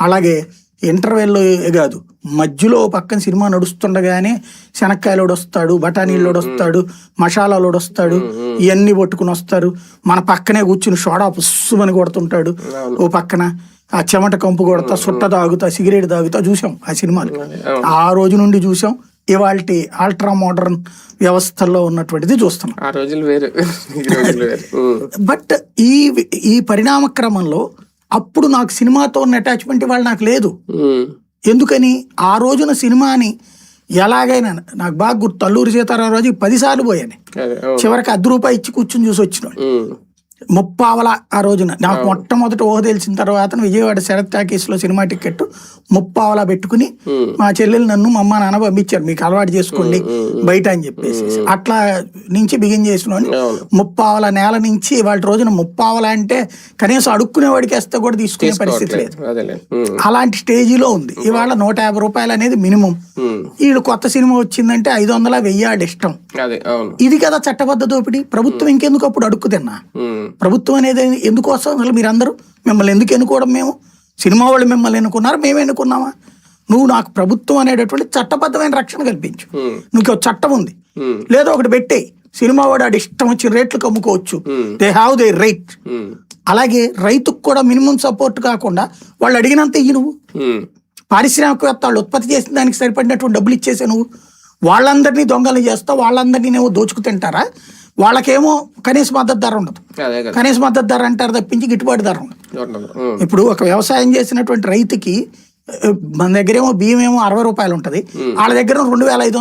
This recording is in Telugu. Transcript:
అలాగే ఇంటర్వెల్ కాదు మధ్యలో పక్కన సినిమా నడుస్తుండగానే శనక్కాయలోడు వస్తాడు బఠానీలోడు వస్తాడు మసాలాలోడు వస్తాడు ఇవన్నీ పట్టుకుని వస్తారు. మన పక్కనే కూర్చుని సోడా పుస్సుమని కొడుతుంటాడు. ఓ పక్కన ఆ చెమట కంపు కొడతా సుట్ట తాగుతా సిగరెట్ తాగుతా చూసాం ఆ సినిమాలు. ఆ రోజు నుండి చూసాం ఇవాళ అల్ట్రా మోడర్న్ వ్యవస్థల్లో ఉన్నటువంటిది చూస్తున్నాం. ఆ రోజులు వేరు. బట్ ఈ ఈ పరిణామ క్రమంలో అప్పుడు నాకు సినిమాతో ఉన్న అటాచ్మెంట్ ఇవాళ నాకు లేదు. ఎందుకని ఆ రోజున సినిమాని ఎలాగైనా నాకు బాగా గుర్తు అల్లూరి సీతారాం రోజు పదిసార్లు పోయాను. చివరికి అర్ధ రూపాయి ఇచ్చి కూర్చుని చూసి వచ్చిన. ముప్పావల ఆ రోజున. నాకు మొట్టమొదటి ఊహ తెలిసిన తర్వాత విజయవాడ శరత్ టాకీస్లో సినిమా టికెట్ ముప్పావల పెట్టుకుని మా చెల్లెలు నన్ను మా అమ్మ నాన్న పంపించారు. మీకు అలవాటు చేసుకోండి బయట అని చెప్పేసి. అట్లా నుంచి బిగిన్ చేసిన. ముప్పావల నేల నుంచి వాళ్ళ రోజున ముప్పావల అంటే కనీసం అడుక్కునే వాడికి వేస్తే కూడా తీసుకునే పరిస్థితి లేదు. అలాంటి స్టేజిలో ఉంది. ఇవాళ నూట యాభై రూపాయలు అనేది మినిమం. వీళ్ళు కొత్త సినిమా వచ్చిందంటే ఐదు వందల వెయ్యి ఆడి ఇష్టం ఇది కదా చట్టబద్ధ దోపిడీ. ప్రభుత్వం ఇంకెందుకు అప్పుడు అడుక్కు తిన్నా. ప్రభుత్వం అనేది ఎందుకోసం? అసలు మీరందరూ మిమ్మల్ని ఎందుకు ఎన్నుకోవడం మేము? సినిమా వాళ్ళు మిమ్మల్ని ఎన్నుకున్నారు మేము ఎన్నుకున్నామా? నువ్వు నాకు ప్రభుత్వం అనేటటువంటి చట్టబద్ధమైన రక్షణ కల్పించు. నీకు చట్టం ఉంది. లేదా ఒకటి పెట్టేయి సినిమా వాడు ఆడి ఇష్టం వచ్చి రేట్లకు అమ్ముకోవచ్చు. Hmm. They have they right. అలాగే రైతుకు కూడా మినిమం సపోర్ట్ కాకుండా వాళ్ళు అడిగినంత ఇయ్యి నువ్వు. పారిశ్రామికవేత్త వాళ్ళు ఉత్పత్తి చేసిన దానికి సరిపడినటువంటి డబ్బులు ఇచ్చేసే నువ్వు వాళ్ళందరినీ దొంగలు చేస్తావు వాళ్ళందరినీ నువ్వు దోచుకు తింటారా? వాళ్ళకేమో కనీస మద్దతు ధర ఉండదు. అదే కదా కనీస మద్దతు ధర అంటారు తప్పించి గిట్టుబాటు ధర ఉండదు. ఇప్పుడు ఒక వ్యవసాయం చేసినటువంటి రైతుకి మన దగ్గరేమో బియ్యం ఏమో అరవై రూపాయలు ఉంటది. వాళ్ళ దగ్గర రెండు వేల ఐదు వందలు